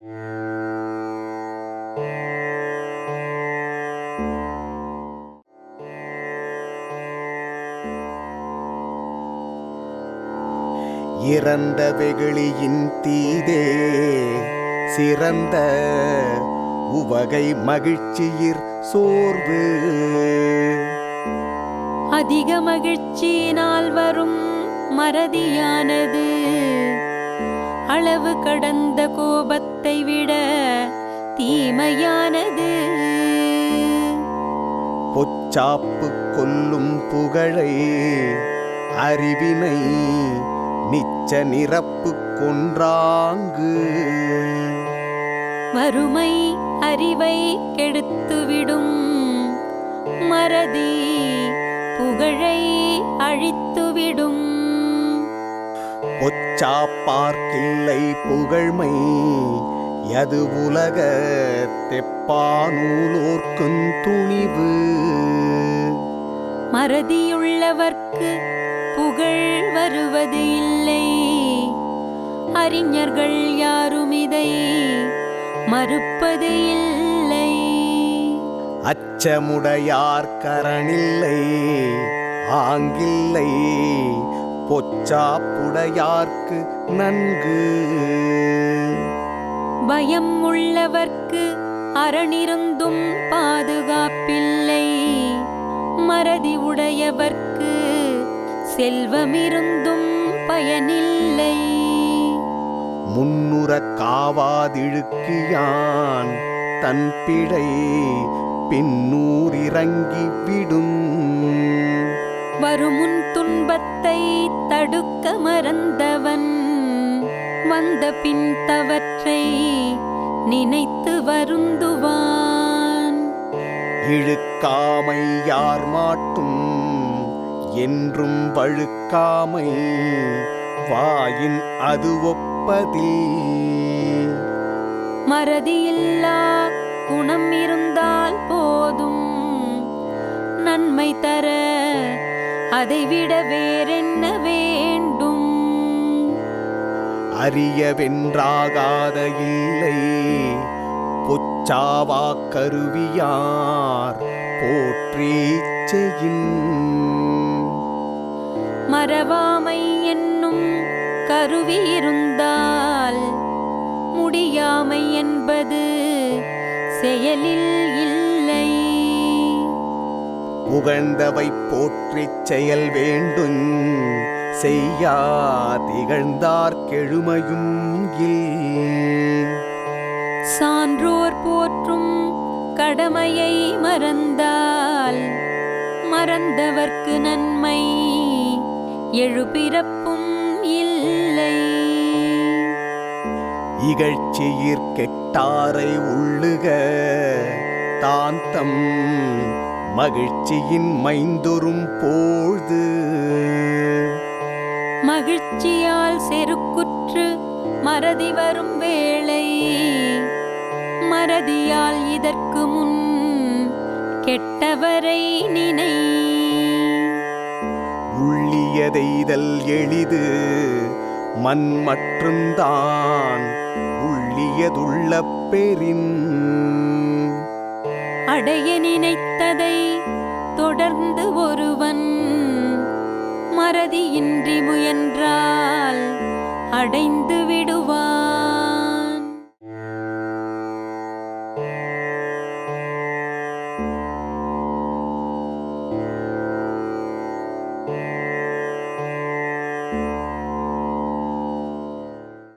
இறந்த வெகுளியின் தீதே சிறந்த உவகை மகிழ்ச்சியிற் சோர்வு. அதிக மகிழ்ச்சியினால் வரும் மறதியானது. அளவு கடந்த கோபத்தை விட தீமையானது. பொச்சாப்பு கொல்லும் புகழை அறிவினை நிச்ச நிரப்பு கொன்றாங்கு. வறுமை அறிவை கெடுத்துவிடும் மறதி புகழை அழித்துவிடும். பொச்சாப்பார்க்கில்லை புகழ்மை. யது உலக தெப்பானூலோர்க்குந் துணிவு. மறதியுள்ளவர்க்கு புகழ் வருவது இல்லை. அறிஞர்கள் யாரும் இதை மறுப்பது இல்லை. அச்சமுடையார் கரணில்லை ஆங்கில்லை பொச்சாப்புடையார்க்கு நன்கு. பயம் உள்ளவர்க்கு அரணிருந்தும் பாதுகாப்பில்லை. மறதி உடையவர்க்கு செல்வமிருந்தும் பயனில்லை. முன்னுறக் காவாதிழுக்கியான் தன் பிழை பின்னூரிறங்கி விடும் வருமுன் துன்பத்தை தடுக்க மறந்தவன். வந்த பின் தவற்றை நினைத்து வருந்துவான். இழுக்காமை யார் மாட்டும்? என்றும் வழுக்காமை வாயின் அது ஒப்பதில். மறதியில்லா குணம் இருந்தால் போதும். நன்மை தர அதைவிட வேறென்ன வேண்டும்? அரிய வென்றாகாத இல்லை. பொச்சாவா கருவியார் போற்றி செய்யின் மறவாமை என்னும் கருவி இருந்தால் முடியாமை என்பது செயலில் இல்லை. புகழ்ந்தவை போற்றிச் செயல் வேண்டுஞ் செய்யா திகழ்ந்தார் கெழுமையும் சான்றோர் போற்றும் கடமையை மறந்தால் மறந்தவர்க்கு நன்மை எழுபிறப்பும் இல்லை. இகழ்ச்சியிற் கெட்டாரை உள்ளுக தாந்தம் மகிழ்ச்சியின் மைந்தொரும் போழ்து. மகிழ்ச்சியால் செருக்குற்று மறதி வரும் வேளை. மறதியால் இதற்கு முன் கெட்டவரை நினை. உள்ளியதெய்தல் எளிது மண் மற்றும்தான் உள்ளியதுள்ள பெறின். அடைய நினைத்ததை தொடர்ந்து ஒருவன் மறதியின்றி முயன்றால் அடைந்து விடுவான்.